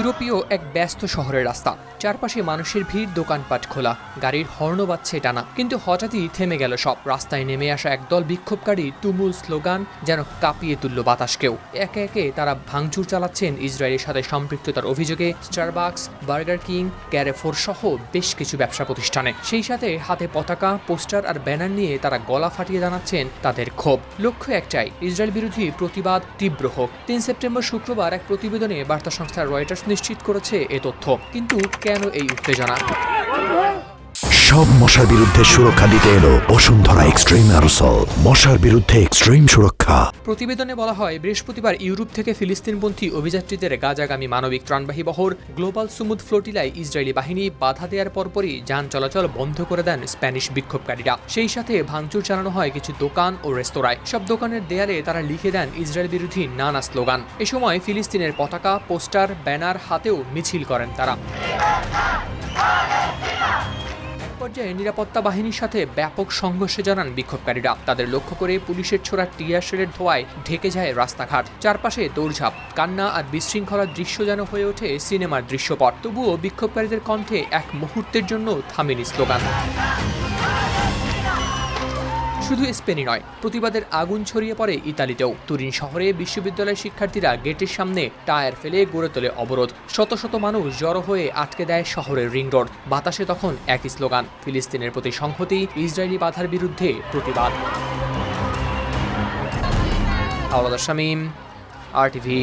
ইউরোপীয় এক ব্যস্ত শহরের রাস্তা। চারপাশে মানুষের ভিড়, দোকানপাট খোলা, গাড়ির হর্ন বাজছে টানা। কিন্তু হঠাৎই থেমে গেল সব। রাস্তায় নেমে আসা একদল বিক্ষোভকারী তুমুল স্লোগান, যেন কাঁপিয়ে তুলল বাতাসকেও। একে একে তারা ভাঙচুর চালাচ্ছেন ইসরায়েলের সাথে সম্পৃক্ততার অভিযোগে। স্টারবাক্স, বার্গার কিং, ক্যারেফোর সহ বেশ কিছু ব্যবসা প্রতিষ্ঠানে। সেই সাথে হাতে পতাকা, পোস্টার আর ব্যানার নিয়ে তারা গলা ফাটিয়ে জানাচ্ছেন তাদের ক্ষোভ। লক্ষ্য একটাই, ইসরায়েল বিরোধী প্রতিবাদ তীব্র হোক। তিন সেপ্টেম্বর শুক্রবার এক প্রতিবেদনে বার্তা সংস্থা রয়টার্স নিশ্চিত করেছে এ তথ্য। কিন্তু কেন এই উত্তেজনা? সব মশার বিরুদ্ধে সুরক্ষা দিতে এলো বসুন্ধরা এক্সট্রিম অ্যারোসল। মশার বিরুদ্ধে এক্সট্রিম সুরক্ষা। প্রতিবেদনে বলা হয়, বৃহস্পতিবার ইউরোপ থেকে ফিলিস্তিনপন্থী অভিযাত্রীদের গাজাগামী মানবিক ত্রাণবাহী বহর গ্লোবাল সুমুদ ফ্লোটিলায় ইসরায়েলি বাহিনী বাধা দেওয়ার পরপরই যান চলাচল বন্ধ করে দেন স্প্যানিশ বিক্ষোভকারীরা। সেই সাথে ভাঙচুর চালানো হয় কিছু দোকান ও রেস্তোরাঁয়। সব দোকানের দেয়ালে তারা লিখে দেন ইসরায়েল বিরোধী নানা স্লোগান। এ সময় ফিলিস্তিনের পতাকা, পোস্টার, ব্যানার হাতেও মিছিল করেন তারা। পর্যায়ে নিরাপত্তা বাহিনীর সাথে ব্যাপক সংঘর্ষে জানান বিক্ষোভকারীরা। তাদের লক্ষ্য করে পুলিশের ছোড়া টিয়াশেলের ধোয়ায় ঢেকে যায় রাস্তাঘাট। চারপাশে দৌড়ঝাঁপ, কান্না আর বিশৃঙ্খলার দৃশ্য যেন হয়ে ওঠে সিনেমার দৃশ্যপট। তবুও বিক্ষোভকারীদের কণ্ঠে এক মুহূর্তের জন্য থামেনি স্লোগান। শুধু স্পেনই নয়, প্রতিবাদের আগুন ছড়িয়ে পড়ে ইতালিতেও। তুরিন শহরে বিশ্ববিদ্যালয়ের শিক্ষার্থীরা গেটের সামনে টায়ার ফেলে গড়ে তোলে অবরোধ। শত শত মানুষ জড়ো হয়ে আটকে দেয় শহরের রিং রোড। বাতাসে তখন একই স্লোগান, ফিলিস্তিনের প্রতি সংহতি, ইসরায়েলি বাধার বিরুদ্ধে প্রতিবাদ। আওলাদ শামীম আর টিভি